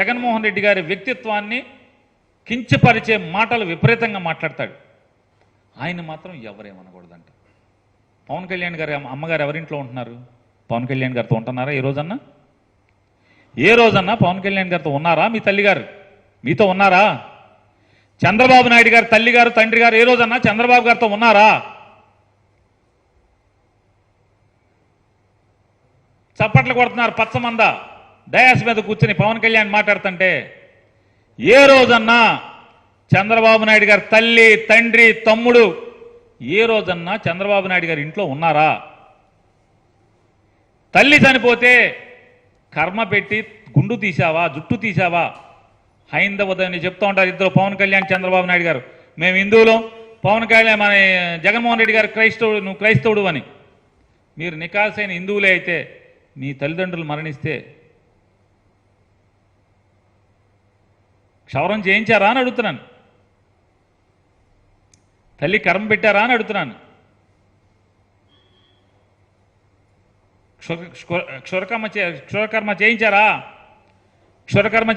జగన్మోహన్ రెడ్డి గారి వ్యక్తిత్వాన్ని కించపరిచే మాటలు విపరీతంగా మాట్లాడతాడు. ఆయన మాత్రం ఎవరేమనకూడదంట. పవన్ కళ్యాణ్ గారి అమ్మగారు ఎవరింట్లో ఉంటున్నారు? పవన్ కళ్యాణ్ గారితో ఉంటున్నారా ఏ రోజన్నా? ఏ రోజన్నా పవన్ కళ్యాణ్ గారితో ఉన్నారా మీ తల్లిగారు? మీతో ఉన్నారా? చంద్రబాబు నాయుడు గారు తల్లి గారు తండ్రి గారు ఏ రోజన్నా చంద్రబాబు గారితో ఉన్నారా? చప్పట్లు కొడుతున్నారు పచ్చమంద. డయాస్ మీద కూర్చుని పవన్ కళ్యాణ్ మాట్లాడుతుంటే ఏ రోజన్నా చంద్రబాబు నాయుడు గారి తల్లి తండ్రి తమ్ముడు ఏ రోజన్నా చంద్రబాబు నాయుడు గారి ఇంట్లో ఉన్నారా? తల్లి చనిపోతే కర్మ పెట్టి గుండు తీసావా జుట్టు తీసావా హైందవదని చెప్తా ఉంటారు ఇద్దరు పవన్ కళ్యాణ్ చంద్రబాబు నాయుడు గారు. మేము హిందువులు. పవన్ కళ్యాణ్ మన జగన్మోహన్ రెడ్డి గారు క్రైస్తవుడు నువ్వు క్రైస్తవుడు అని. మీరు నికాసైన హిందువులే అయితే మీ తల్లిదండ్రులు మరణిస్తే క్షవరం చేయించారా అని అడుగుతున్నాను. తల్లి కర్మ పెట్టారా అని అడుగుతున్నాను. క్షురకర్మ క్షురకర్మ చేయించారా? క్షురకర్మ